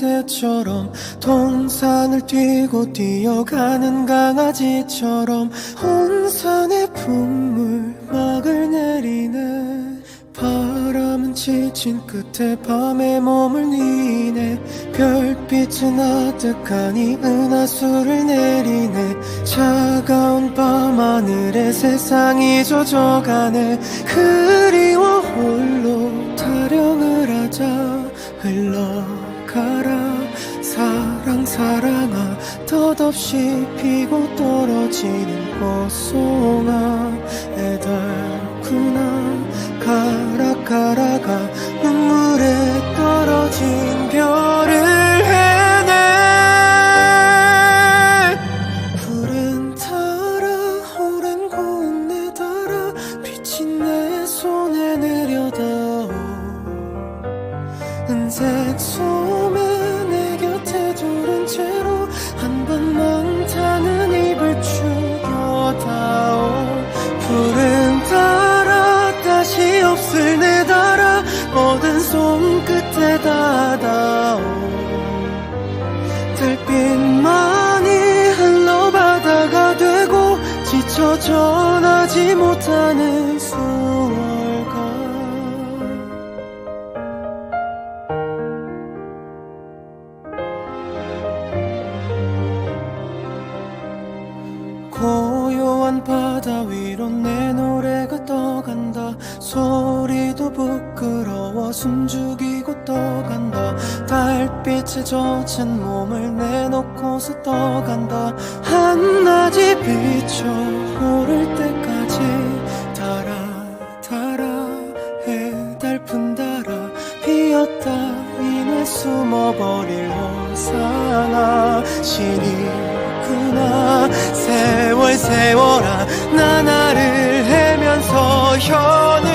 새처럼 동산을 뛰고 뛰어가는 강아지처럼 혼선의 풍물막을 내리네. 바람은 지친 끝에 밤에 몸을 뉘네. 별빛은 아득하니 은하수를 내리네. 차가운 밤하늘에 세상이 젖어가네. 그 사랑 사랑아 덧없이 피고 떨어지는 꽃송아 애달구나. 가라 가라가 눈물 없을 내 달아 모든 손끝에 닿아다오. 달빛만이 흘러바다가 되고 지쳐 전하지 못하는 수월가 고요한 바다 위로 내 노래가 떠간다 소리도 부끄러워 숨죽이고 떠간다. 달빛에 젖은 몸을 내놓고서 떠간다. 한낮이 비춰 오를 때까지 달아 달아 해달픈 달아. 피었다 이내 숨어버릴 호사나. 신이구나 세월 세월아 나 나를 헤면서 현우